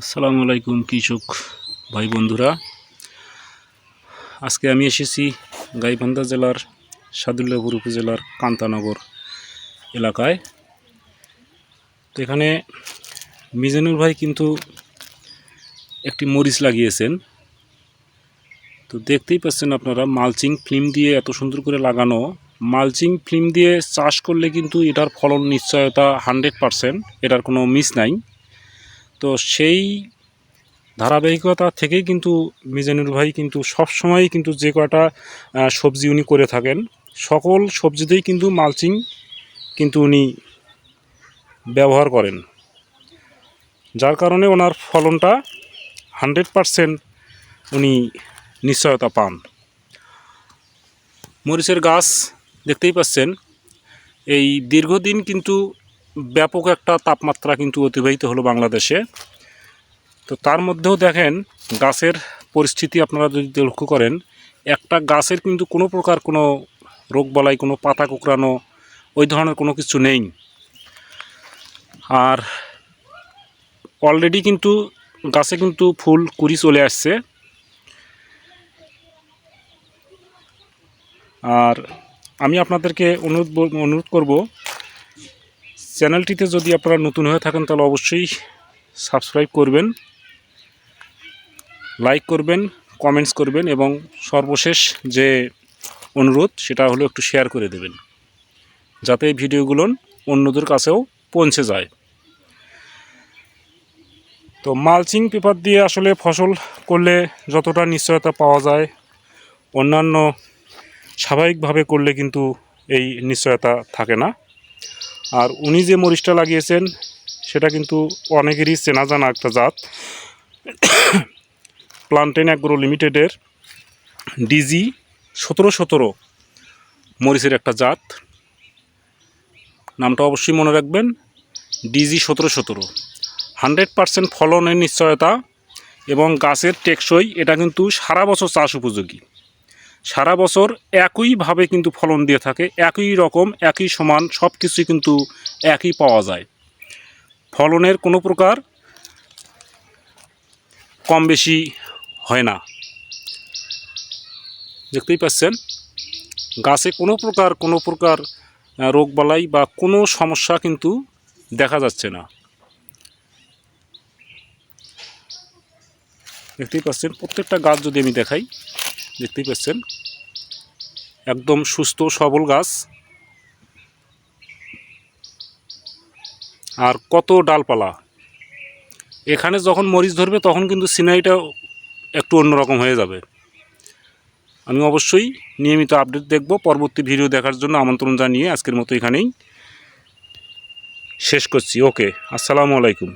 আসসালামু আলাইকুম কৃষক ভাই বন্ধুরা। আজকে আমি এসেছি গাইবান্ধা জেলার সাদুল্লাপুর উপজেলার কান্তানগর এলাকায়। তো এখানে মিজানুর ভাই কিন্তু একটি মরিচ লাগিয়েছেন। তো দেখতেই পাচ্ছেন আপনারা, মালচিং ফিল্ম দিয়ে এত সুন্দর করে লাগানো। মালচিং ফিল্ম দিয়ে চাষ করলে কিন্তু এটার ফলন নিশ্চয়তা হান্ড্রেড পারসেন্ট, এটার কোনো মিস নাই। তো সেই ধারাবাহিকতা থেকেই কিন্তু মিজানুর ভাই কিন্তু সব সময় কিন্তু যে আহ, সবজি উনি করে থাকেন সকল সবজিতেই কিন্তু মালচিং কিন্তু উনি ব্যবহার করেন। যার কারণে ওনার ফলনটা হান্ড্রেড পারসেন্ট উনি নিশ্চয়তা পান। মরিচের গাছ দেখতেই পাচ্ছেন এই দীর্ঘদিন কিন্তু ব্যাপক একটা তাপমাত্রা কিন্তু অতিবাহিত হলো বাংলাদেশে। তো তার মধ্যেও দেখেন, গাছের পরিস্থিতি আপনারা যদি লক্ষ্য করেন, একটা গাছের কিন্তু কোনো প্রকার কোনো রোগবালাই কোনো পাতা কুকরানো ওই ধরনের কোনো কিছু নেই। আর অলরেডি কিন্তু গাছে কিন্তু ফুল, কুড়ি চলে আসছে। আর আমি আপনাদেরকে অনুরোধ অনুরোধ করব চ্যানেলটিতে যদি আপনারা নতুন হয়ে থাকেন, তাহলে অবশ্যই সাবস্ক্রাইব করবেন, লাইক করবেন, কমেন্টস করবেন এবং সর্বশেষ যে অনুরোধ, সেটা হলো একটু শেয়ার করে দেবেন, যাতে এই ভিডিওগুলো অন্যদের কাছেও পৌঁছে যায়। তো মালচিং পেপার দিয়ে আসলে ফসল করলে যতটা নিশ্চয়তা পাওয়া যায়, অন্যান্য স্বাভাবিকভাবে করলে কিন্তু এই নিশ্চয়তা থাকে না। আর উনি যে মরিচটা লাগিয়েছেন, সেটা কিন্তু অনেকেরই চেনা জানা একটা জাত। প্লান্টেন অ্যাগ্রো লিমিটেডের ডিজি সতেরো সতেরো মরিচের একটা জাত। নামটা অবশ্যই মনে রাখবেন, ডিজি সতেরো সতেরো। হান্ড্রেড পারসেন্ট ফলনের নিশ্চয়তা এবং গাছের টেকসই, এটা কিন্তু সারা বছর চাষ উপযোগী। সারা বছর একইভাবে কিন্তু ফলন দিয়ে থাকে, একই রকম, একই সমান সব কিছুই কিন্তু একই পাওয়া যায়। ফলনের কোনো প্রকার কম বেশি হয় না। দেখতেই পাচ্ছেন, গাছে কোনো প্রকার কোনো প্রকার রোগবালাই বা কোনো সমস্যা কিন্তু দেখা যাচ্ছে না। দেখতেই পাচ্ছেন, প্রত্যেকটা গাছ যদি আমি দেখাই দেখতেই পাচ্ছেন। একদম সুস্থ, সবল গাছ। আর কত ডালপালা। এখানে যখন মরিচ ধরবে, তখন কিন্তু সিনারিটা একটু অন্যরকম হয়ে যাবে। আমি অবশ্যই নিয়মিত আপডেট দেখব, পরবর্তী ভিডিও দেখার জন্য আমন্ত্রণ জানিয়ে আজকের মতো এখানেই শেষ করছি। ওকে, আসসালামু আলাইকুম।